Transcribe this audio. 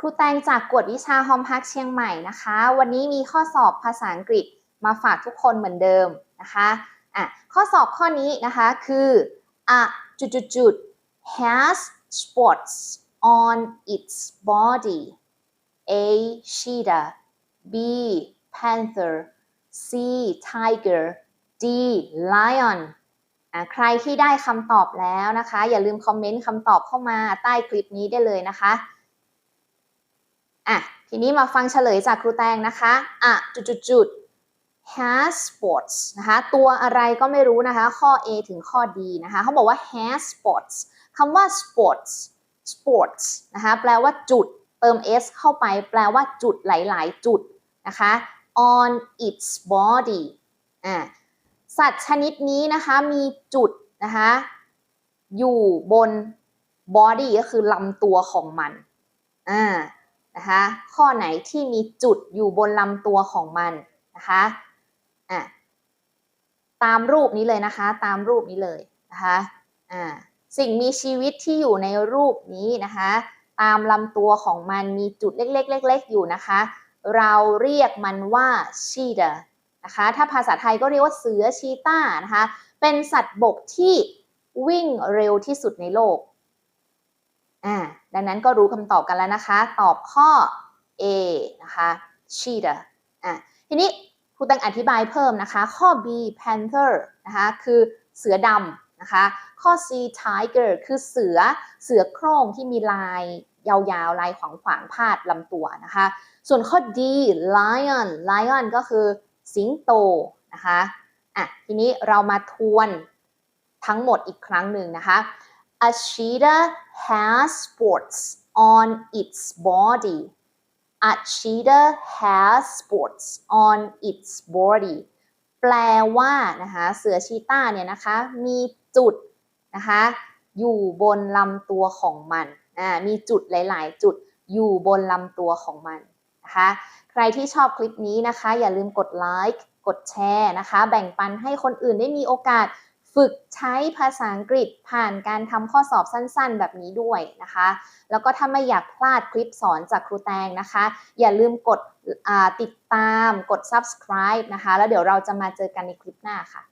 ครูแตงจากกวดวิชาฮอมพักเชียงใหม่นะคะ วันนี้มีข้อสอบภาษาอังกฤษมาฝากทุกคนเหมือนเดิมนะคะอะข้อสอบข้อนี้นะคะคืออะจุดจุดจุด has spots on its body A cheetah B panther C tiger D lion อะใครที่ได้คำตอบแล้วนะคะ อย่าลืมคอมเมนต์คำตอบเข้ามาใต้คลิปนี้ได้เลยนะคะ อะทีนี้มาฟังเฉลยจากครูแตงนะคะอะจุดจุดจุด has spots นะคะตัวอะไรก็ไม่รู้นะคะ ข้อ A ถึงข้อ D นะคะเขาบอกว่า has spots คำว่า sports sports นะคะแปลว่าจุดเติม s เข้าไป แปลว่าจุดหลาย ๆ จุดนะคะ on its body อะสัตว์ชนิดนี้นะคะมีจุดนะคะอยู่บน body ก็คือลำตัวของมันอ่า นะคะข้อไหนที่มีจุดอยู่บนลำตัวของมันนะคะอะตามรูปนี้เลยนะคะ ตามรูปนี้เลยนะคะอ่าสิ่งมีชีวิตที่อยู่ในรูปนี้นะคะ ตามลำตัวของมันมีจุดเล็กๆเล็กๆอยู่นะคะ เราเรียกมันว่า cheetah นะคะถ้าภาษาไทยก็เรียกว่าเสือชีต้านะคะเป็นสัตว์บกที่วิ่งเร็วที่สุดในโลก อ่าดังนั้นก็รู้คำตอบกันแล้วนะคะ ตอบข้อ A นะคะ cheetah อะทีนี้ครูตังอธิบายเพิ่มนะคะ ข้อ B panther นะคะคือเสือดำนะคะ ข้อ C tiger คือเสือเสือโคร่งที่มีลายยาวๆ ลายขวางขวางพาดลำตัวนะคะ ส่วนข้อ D lion lion ก็คือสิงโตนะคะอะทีนี้เรามาทวนทั้งหมดอีกครั้งหนึ่งนะคะ A cheetah has spots on its body. A cheetah has spots on its body. แปลว่านะคะเสือชีต้าเนี่ยนะคะมีจุดนะคะอยู่บนลำตัวของมันอ่ามีจุดหลาย ๆ จุดอยู่บนลำตัวของมันนะคะใครที่ชอบคลิปนี้นะคะ อย่าลืมกดไลค์กดแชร์นะคะ แบ่งปันให้คนอื่นได้มีโอกาส ฝึกใช้ภาษาอังกฤษผ่านการทำข้อสอบสั้นๆ แบบนี้ด้วยนะคะ แล้วก็ถ้าไม่อยากพลาดคลิปสอนจากครูแตงนะคะ อย่าลืมกดติดตามกด subscribe นะคะ แล้วเดี๋ยวเราจะมาเจอกันในคลิปหน้าค่ะ